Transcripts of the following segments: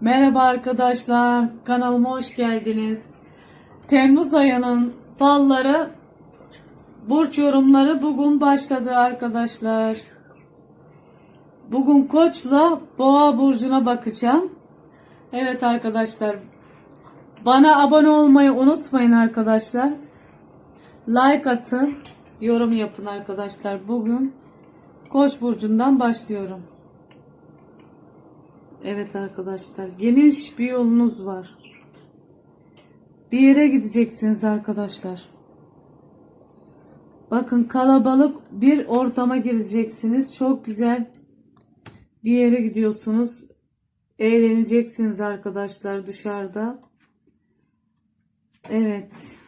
Merhaba arkadaşlar, kanalıma hoş geldiniz. Temmuz ayının falları, burç yorumları bugün başladı arkadaşlar. Bugün Koç'la Boğa burcuna bakacağım. Evet arkadaşlar, bana abone olmayı unutmayın arkadaşlar. Like atın, yorum yapın arkadaşlar. Bugün Koç burcundan başlıyorum. Evet arkadaşlar geniş bir yolunuz var. Bir yere gideceksiniz arkadaşlar. Bakın kalabalık bir ortama gireceksiniz. Çok güzel bir yere gidiyorsunuz. Eğleneceksiniz arkadaşlar dışarıda. Evet.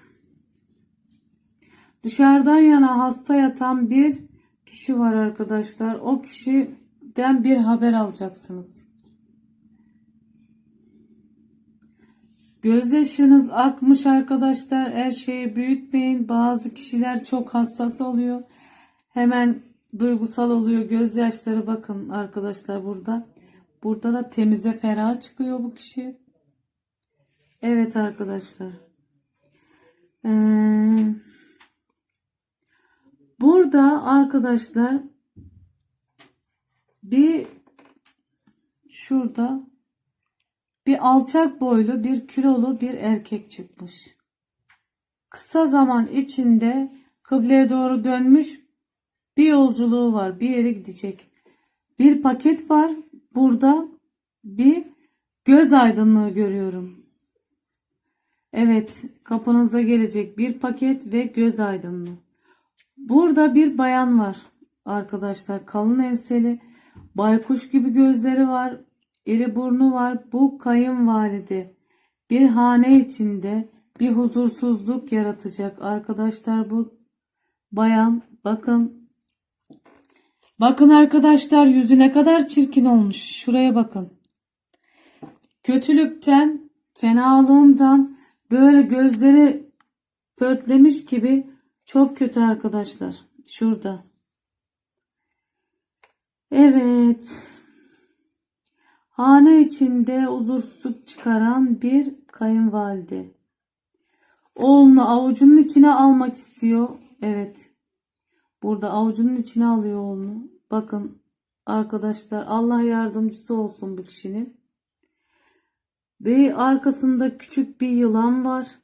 Dışarıdan yana hasta yatan bir kişi var arkadaşlar. O kişiden bir haber alacaksınız. Gözyaşınız akmış arkadaşlar. Her şeyi büyütmeyin. Bazı kişiler çok hassas oluyor. Hemen duygusal oluyor. Gözyaşları bakın arkadaşlar burada. Burada da temize ferah çıkıyor bu kişi. Evet arkadaşlar. Ee, burada arkadaşlar bir şurada bir alçak boylu, bir kilolu bir erkek çıkmış. Kısa zaman içinde kıbleye doğru dönmüş bir yolculuğu var. Bir yere gidecek. Bir paket var. Burada bir göz aydınlığı görüyorum. Evet, kapınıza gelecek bir paket ve göz aydınlığı. Burada bir bayan var arkadaşlar. Kalın enseli, baykuş gibi gözleri var. İri burnu var. Bu kayınvalide bir hane içinde bir huzursuzluk yaratacak. Arkadaşlar bu bayan bakın. Bakın arkadaşlar yüzü ne kadar çirkin olmuş. Şuraya bakın. Kötülükten, fenalığından böyle gözleri pörtlemiş gibi çok kötü arkadaşlar. Şurada. Evet. Hane içinde huzursuzluk çıkaran bir kayınvalide. Oğlunu avucunun içine almak istiyor. Evet. Burada avucunun içine alıyor oğlunu. Bakın arkadaşlar Allah yardımcısı olsun bu kişinin. Ve arkasında küçük bir yılan var.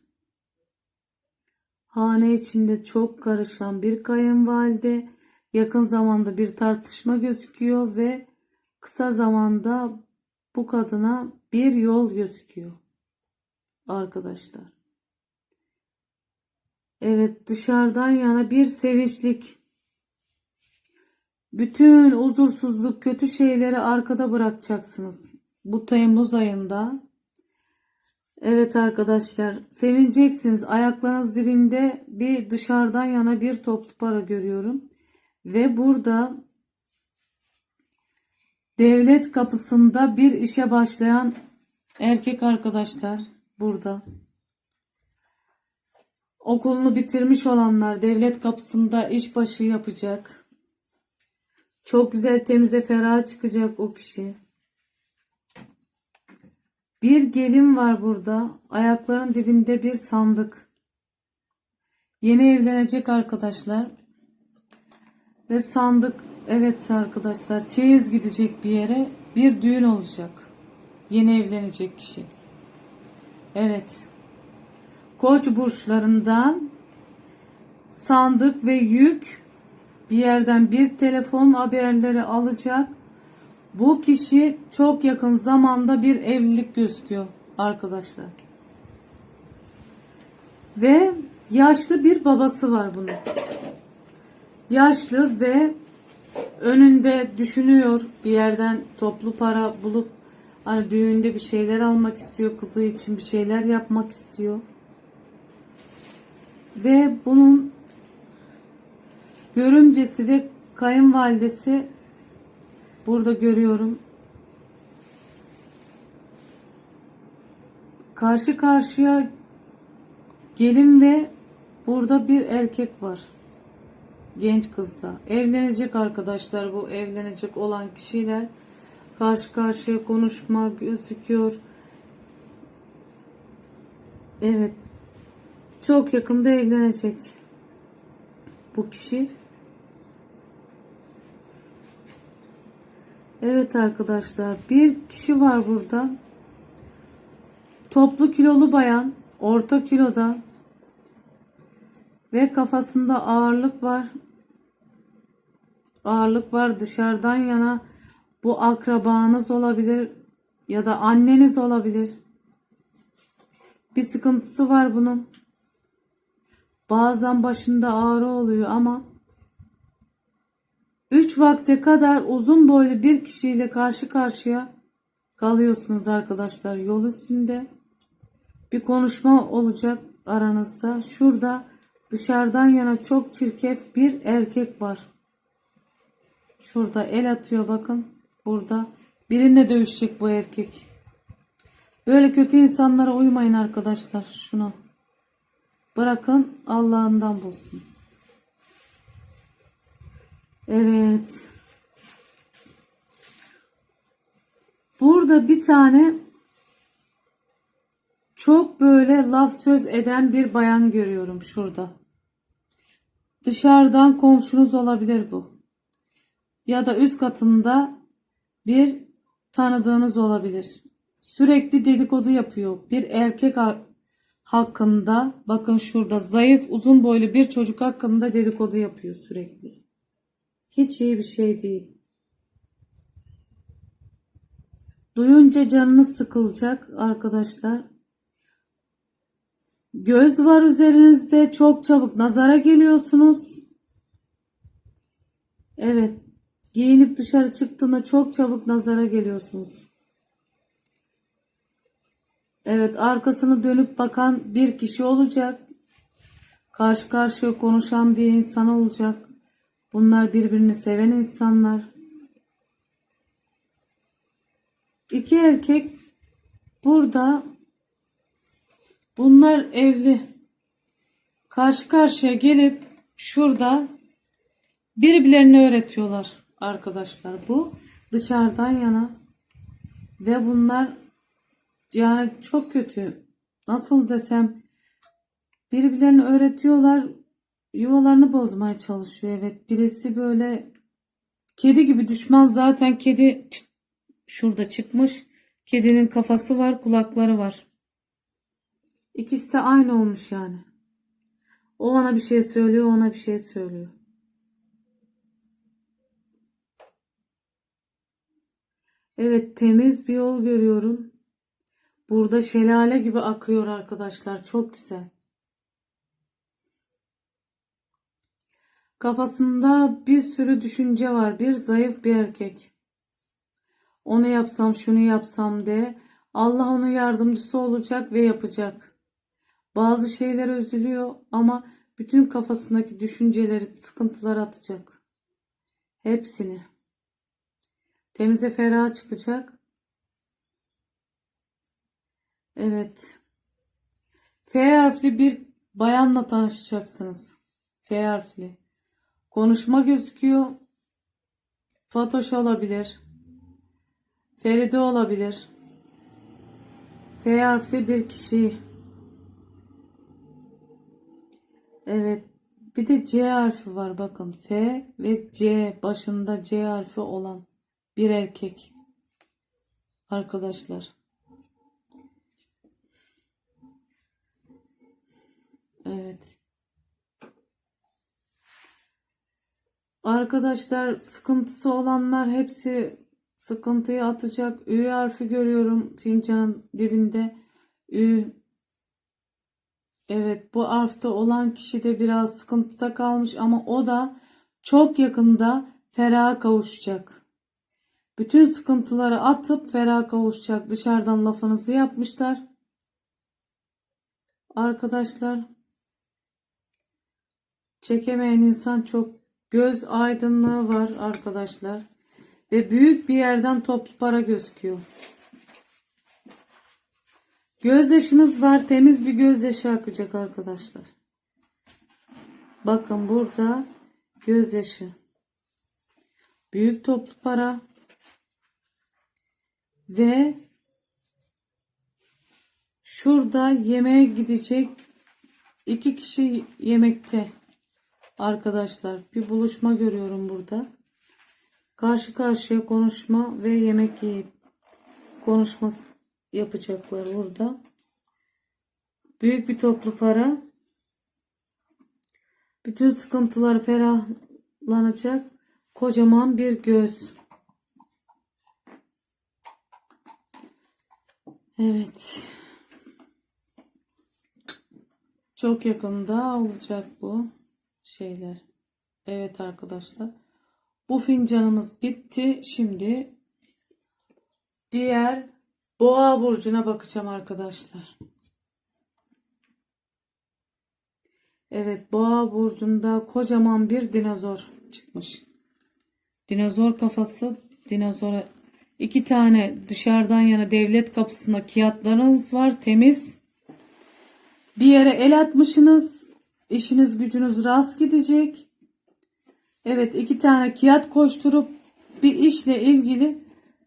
Hane içinde çok karışan bir kayınvalide. Yakın zamanda bir tartışma gözüküyor ve kısa zamanda bu kadına bir yol gözüküyor. Arkadaşlar. Evet dışarıdan yana bir sevinçlik. Bütün huzursuzluk, kötü şeyleri arkada bırakacaksınız. Bu Temmuz ayında. Evet arkadaşlar sevineceksiniz. Ayaklarınız dibinde bir dışarıdan yana bir toplu para görüyorum. Ve burada devlet kapısında bir işe başlayan erkek arkadaşlar burada. Okulunu bitirmiş olanlar devlet kapısında işbaşı yapacak. Çok güzel temize ferah çıkacak o kişi. Bir gelin var burada. Ayakların dibinde bir sandık. Yeni evlenecek arkadaşlar. Ve sandık evet arkadaşlar çeyiz gidecek bir yere bir düğün olacak. Yeni evlenecek kişi. Evet. Koç burçlarından sandık ve yük bir yerden bir telefon haberleri alacak. Bu kişi çok yakın zamanda bir evlilik gözüküyor arkadaşlar. Ve yaşlı bir babası var bunun. Yaşlı ve önünde düşünüyor bir yerden toplu para bulup hani düğünde bir şeyler almak istiyor kızı için bir şeyler yapmak istiyor. Ve bunun görümcesi ve kayınvalidesi burada görüyorum. Karşı karşıya gelin ve burada bir erkek var. Genç kızda. Evlenecek arkadaşlar bu evlenecek olan kişiler Karşı karşıya konuşma gözüküyor. Evet. Çok yakında evlenecek bu kişi. Evet arkadaşlar bir kişi var burada. Toplu kilolu bayan, orta kiloda ve kafasında ağırlık var. Ağırlık var dışarıdan yana bu akrabanız olabilir ya da anneniz olabilir. Bir sıkıntısı var bunun. Bazen başında ağrı oluyor ama 3 vakte kadar uzun boylu bir kişiyle karşı karşıya kalıyorsunuz arkadaşlar yol üstünde. Bir konuşma olacak aranızda. Şurada dışarıdan yana çok çirkef bir erkek var. Şurada el atıyor bakın. Burada. Birinle dövüşecek bu erkek. Böyle kötü insanlara uymayın arkadaşlar. Şuna. Bırakın Allah'ından bulsun. Evet. Burada bir tane çok böyle laf söz eden bir bayan görüyorum şurada. Dışarıdan komşunuz olabilir bu. Ya da üst katında bir tanıdığınız olabilir. Sürekli dedikodu yapıyor. Bir erkek ha- hakkında bakın şurada zayıf uzun boylu bir çocuk hakkında dedikodu yapıyor sürekli. Hiç iyi bir şey değil. Duyunca canınız sıkılacak arkadaşlar. Göz var üzerinizde çok çabuk nazara geliyorsunuz. Evet. Giyinip dışarı çıktığında çok çabuk nazara geliyorsunuz. Evet arkasını dönüp bakan bir kişi olacak. Karşı karşıya konuşan bir insan olacak. Bunlar birbirini seven insanlar. İki erkek burada bunlar evli. Karşı karşıya gelip şurada birbirlerini öğretiyorlar arkadaşlar. Bu dışarıdan yana ve bunlar yani çok kötü. Nasıl desem birbirlerini öğretiyorlar. Yuvalarını bozmaya çalışıyor. Evet birisi böyle kedi gibi düşman zaten kedi şurada çıkmış. Kedinin kafası var, kulakları var. İkisi de aynı olmuş yani. O ona bir şey söylüyor, ona bir şey söylüyor. Evet, temiz bir yol görüyorum. Burada şelale gibi akıyor arkadaşlar. Çok güzel. Kafasında bir sürü düşünce var. Bir zayıf bir erkek. Onu yapsam, şunu yapsam de Allah onun yardımcısı olacak ve yapacak. Bazı şeylere üzülüyor ama bütün kafasındaki düşünceleri, sıkıntıları atacak. Hepsini. Temize ferah çıkacak. Evet. F harfli bir bayanla tanışacaksınız. F harfli. Konuşma gözüküyor. Fatoş olabilir. Feride olabilir. F harfli bir kişi. Evet. Bir de C harfi var bakın. F ve C başında C harfi olan bir erkek. Arkadaşlar. Evet. Arkadaşlar sıkıntısı olanlar hepsi sıkıntıyı atacak. Ü harfi görüyorum fincanın dibinde. Ü. Evet bu harfte olan kişi de biraz sıkıntıda kalmış ama o da çok yakında feraha kavuşacak. Bütün sıkıntıları atıp feraha kavuşacak. Dışarıdan lafınızı yapmışlar. Arkadaşlar çekemeyen insan çok göz aydınlığı var arkadaşlar. Ve büyük bir yerden toplu para gözüküyor. Gözyaşınız var. Temiz bir gözyaşı akacak arkadaşlar. Bakın burada gözyaşı. Büyük toplu para. Ve şurada yemeğe gidecek iki kişi yemekte arkadaşlar. Bir buluşma görüyorum burada. Karşı karşıya konuşma ve yemek yiyip konuşma yapacaklar burada. Büyük bir toplu para. Bütün sıkıntılar ferahlanacak. Kocaman bir göz. Evet. Çok yakında olacak bu şeyler. Evet arkadaşlar. Bu fincanımız bitti. Şimdi diğer boğa burcuna bakacağım arkadaşlar. Evet boğa burcunda kocaman bir dinozor çıkmış. Dinozor kafası, dinozora iki tane dışarıdan yana devlet kapısında kağıtlarınız var temiz. Bir yere el atmışsınız. işiniz gücünüz rast gidecek. Evet iki tane kağıt koşturup bir işle ilgili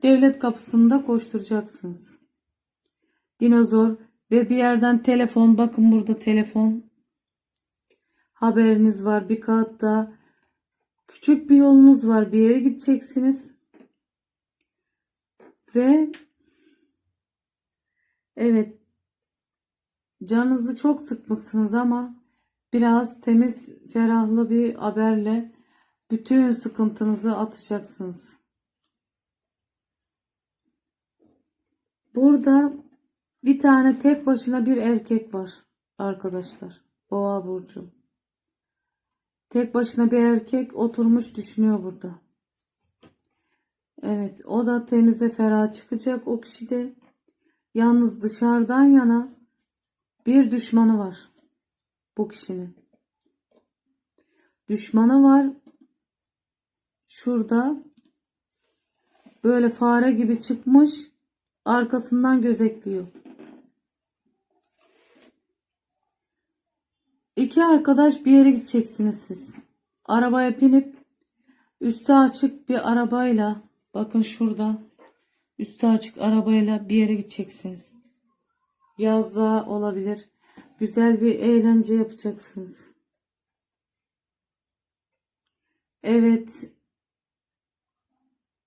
devlet kapısında koşturacaksınız. Dinozor ve bir yerden telefon bakın burada telefon haberiniz var bir kağıtta küçük bir yolunuz var bir yere gideceksiniz ve evet canınızı çok sıkmışsınız ama biraz temiz ferahlı bir haberle bütün sıkıntınızı atacaksınız. Burada bir tane tek başına bir erkek var arkadaşlar. Boğa burcu. Tek başına bir erkek oturmuş düşünüyor burada. Evet, o da temize ferah çıkacak o kişi de. Yalnız dışarıdan yana bir düşmanı var bu kişinin. Düşmanı var. Şurada böyle fare gibi çıkmış, arkasından gözetliyor. İki arkadaş bir yere gideceksiniz siz. Arabaya binip üstü açık bir arabayla bakın şurada üstü açık arabayla bir yere gideceksiniz. Yazda olabilir. Güzel bir eğlence yapacaksınız. Evet.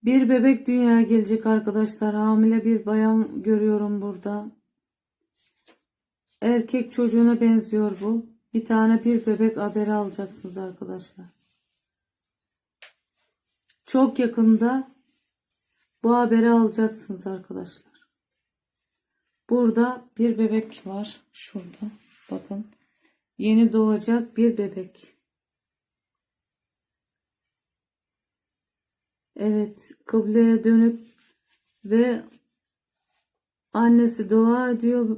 Bir bebek dünyaya gelecek arkadaşlar. Hamile bir bayan görüyorum burada. Erkek çocuğuna benziyor bu. Bir tane bir bebek haberi alacaksınız arkadaşlar. Çok yakında bu haberi alacaksınız arkadaşlar. Burada bir bebek var. Şurada. Bakın. Yeni doğacak bir bebek. Evet. Kıbleye dönüp ve annesi dua ediyor.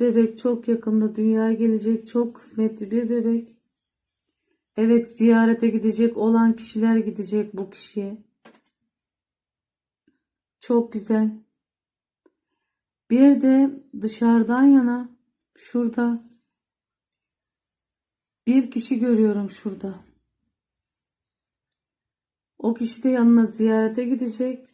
Bebek çok yakında dünyaya gelecek. Çok kısmetli bir bebek. Evet ziyarete gidecek olan kişiler gidecek bu kişiye. Çok güzel. Bir de dışarıdan yana şurada bir kişi görüyorum şurada. O kişi de yanına ziyarete gidecek.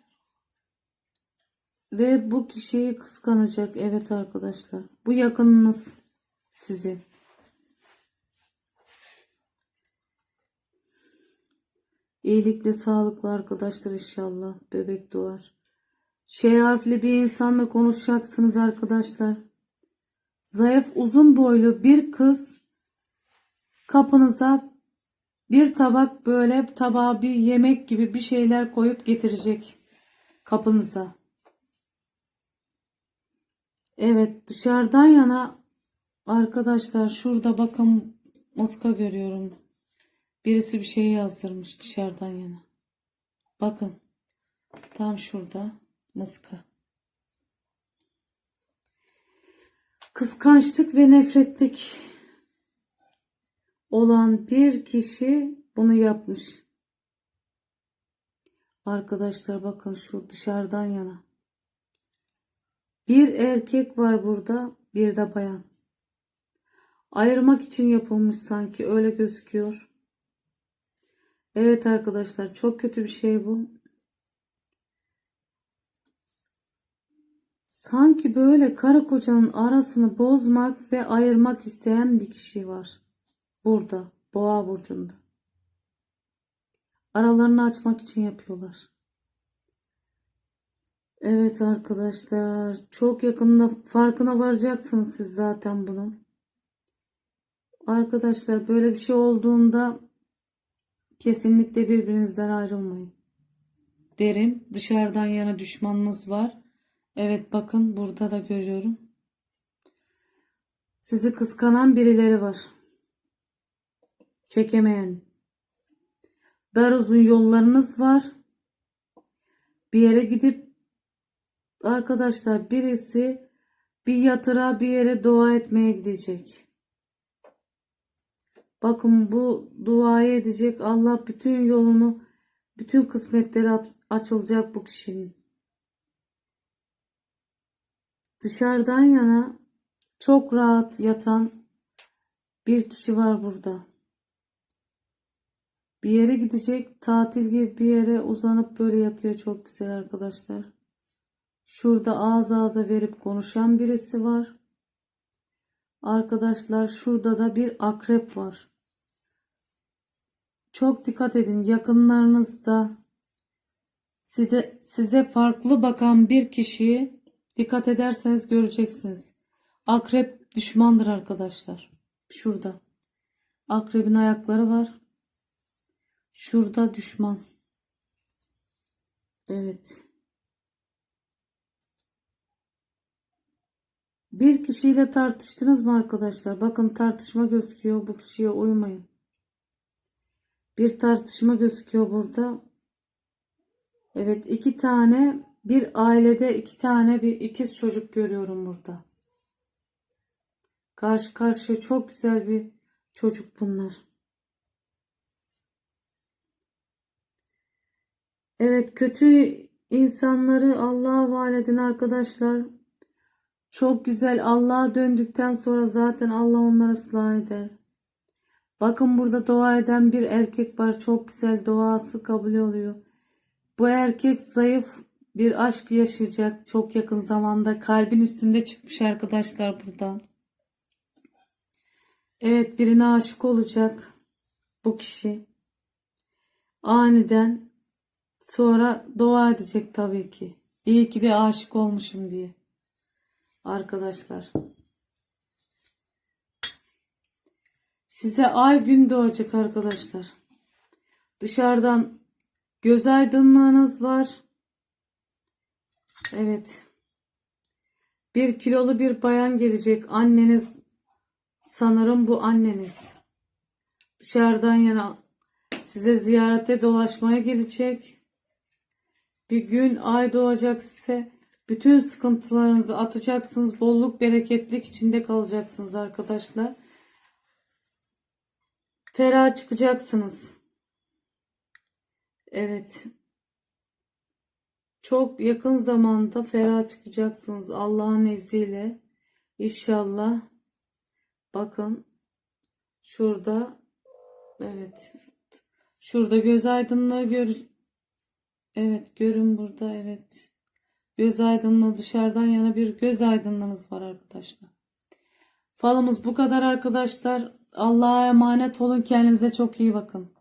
Ve bu kişiyi kıskanacak. Evet arkadaşlar. Bu yakınınız sizin. İyilikle sağlıklı arkadaşlar inşallah. Bebek doğar. Şey harfli bir insanla konuşacaksınız arkadaşlar. Zayıf uzun boylu bir kız kapınıza bir tabak böyle tabağa bir yemek gibi bir şeyler koyup getirecek kapınıza. Evet dışarıdan yana arkadaşlar şurada bakın muska görüyorum. Birisi bir şey yazdırmış dışarıdan yana. Bakın tam şurada mıska. Kıskançlık ve nefretlik olan bir kişi bunu yapmış. Arkadaşlar bakın şu dışarıdan yana. Bir erkek var burada, bir de bayan. Ayırmak için yapılmış sanki öyle gözüküyor. Evet arkadaşlar çok kötü bir şey bu. Sanki böyle karı kocanın arasını bozmak ve ayırmak isteyen bir kişi var. Burada, boğa burcunda. Aralarını açmak için yapıyorlar. Evet arkadaşlar, çok yakında farkına varacaksınız siz zaten bunun. Arkadaşlar böyle bir şey olduğunda kesinlikle birbirinizden ayrılmayın. Derim. Dışarıdan yana düşmanınız var. Evet bakın burada da görüyorum. Sizi kıskanan birileri var. Çekemeyen. Dar uzun yollarınız var. Bir yere gidip arkadaşlar birisi bir yatıra bir yere dua etmeye gidecek. Bakın bu duayı edecek Allah bütün yolunu bütün kısmetleri aç- açılacak bu kişinin. Dışarıdan yana çok rahat yatan bir kişi var burada. Bir yere gidecek tatil gibi bir yere uzanıp böyle yatıyor çok güzel arkadaşlar. Şurada ağız ağza verip konuşan birisi var. Arkadaşlar şurada da bir akrep var. Çok dikkat edin yakınlarınızda size, size farklı bakan bir kişiyi dikkat ederseniz göreceksiniz. Akrep düşmandır arkadaşlar. Şurada. Akrebin ayakları var. Şurada düşman. Evet. Bir kişiyle tartıştınız mı arkadaşlar? Bakın tartışma gözüküyor. Bu kişiye uymayın. Bir tartışma gözüküyor burada. Evet iki tane bir ailede iki tane bir ikiz çocuk görüyorum burada. Karşı karşıya çok güzel bir çocuk bunlar. Evet kötü insanları Allah'a havale edin arkadaşlar. Çok güzel Allah'a döndükten sonra zaten Allah onları ıslah eder. Bakın burada dua eden bir erkek var. Çok güzel duası kabul oluyor. Bu erkek zayıf bir aşk yaşayacak çok yakın zamanda. Kalbin üstünde çıkmış arkadaşlar buradan. Evet birine aşık olacak bu kişi. Aniden sonra dua edecek tabii ki. İyi ki de aşık olmuşum diye. Arkadaşlar. Size ay gün doğacak arkadaşlar. Dışarıdan göz aydınlığınız var. Evet. Bir kilolu bir bayan gelecek. Anneniz sanırım bu anneniz. Dışarıdan yana size ziyarete dolaşmaya gelecek. Bir gün ay doğacak size. Bütün sıkıntılarınızı atacaksınız. Bolluk bereketlik içinde kalacaksınız arkadaşlar. Ferah çıkacaksınız. Evet. Çok yakın zamanda ferah çıkacaksınız Allah'ın izniyle. İnşallah. Bakın. Şurada. Evet. Şurada göz aydınlığı gör. Evet görün burada evet. Göz aydınlığı dışarıdan yana bir göz aydınlığınız var arkadaşlar. Falımız bu kadar arkadaşlar. Allah'a emanet olun. Kendinize çok iyi bakın.